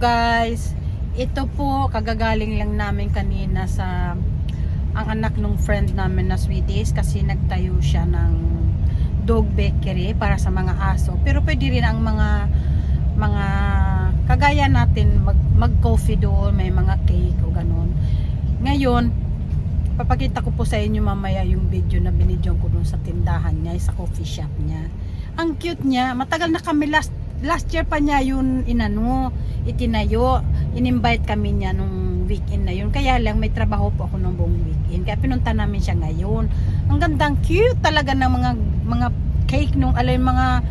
guys, ito po kagagaling lang namin kanina sa ang anak ng friend namin na Swedish kasi nagtayo siya ng dog bakery para sa mga aso. Pero pwede rin ang mga mga kagaya natin mag, mag coffee doon, may mga cake o ganun. Ngayon, papakita ko po sa inyo mamaya yung video na binidyon ko doon sa tindahan niya, sa coffee shop niya. Ang cute niya, matagal na kami last last year pa niya yun inano, itinayo. In-invite kami niya nung weekend na yun. Kaya lang may trabaho po ako nung buong weekend. Kaya pinunta namin siya ngayon. Ang gandang cute talaga ng mga mga cake nung alay mga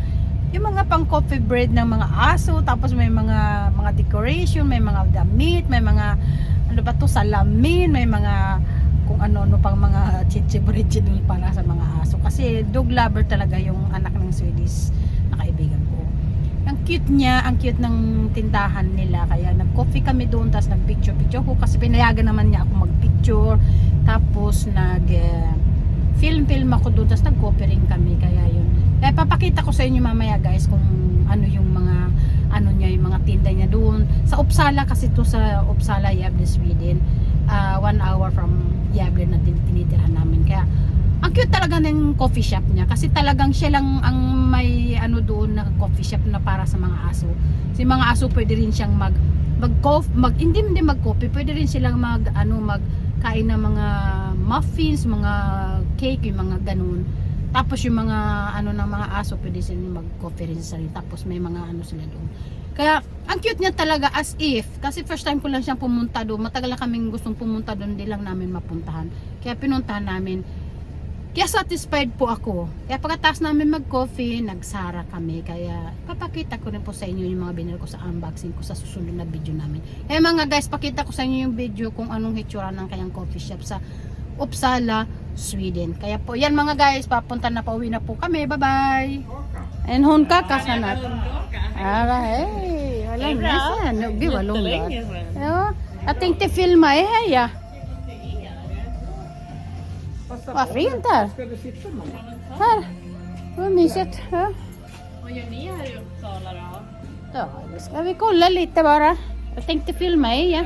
yung mga pang coffee bread ng mga aso tapos may mga mga decoration may mga damit may mga ano ba to salamin may mga kung ano-ano pang mga chichi-bridge dun para sa mga aso kasi dog lover talaga yung anak ng Swedish na kaibigan cute niya ang cute ng tindahan nila. Kaya nag-coffee kami doon tapos nag-picture picture ko kasi pinayagan naman niya ako mag-picture. Tapos nag eh, film film ako doon tapos nag-coffee rin kami. Kaya yun. Kaya papakita ko sa inyo mamaya guys kung ano yung mga ano niya yung mga tinda niya doon. Sa Uppsala kasi to sa Uppsala Gävle Sweden. Uh, one hour from Gävle na tinitirhan namin. Kaya ang cute talaga ng coffee shop niya kasi talagang siya lang ang may ano doon na coffee shop na para sa mga aso. Si mga aso pwede rin siyang mag mag mag hindi hindi mag coffee, pwede rin silang mag ano magkain ng mga muffins, mga cake, yung mga ganun. Tapos yung mga ano ng mga aso pwede silang mag coffee rin sa. Tapos may mga ano sila doon. Kaya ang cute niya talaga as if kasi first time ko lang siyang pumunta doon. Matagal na kaming gustong pumunta doon, hindi lang namin mapuntahan. Kaya pinuntahan namin. Kaya satisfied po ako. Kaya pagkatapos namin mag-coffee, nagsara kami. Kaya papakita ko rin po sa inyo yung mga binili ko sa unboxing ko sa susunod na video namin. Eh mga guys, pakita ko sa inyo yung video kung anong hitsura ng kanyang coffee shop sa Uppsala, Sweden. Kaya po, yan mga guys, papunta na pauwi na po kami. Bye-bye! En hon kakasanat. Ara, hej! Vad länge sedan. Gud vad lång dag. Ja, jag tänkte filma er här Vad fint här. Ska du sitta mamma? Här. Vad mysigt. Ja. Vad gör ni här i Uppsala då? Ja, nu ska vi kolla lite bara. Jag tänkte filma ja.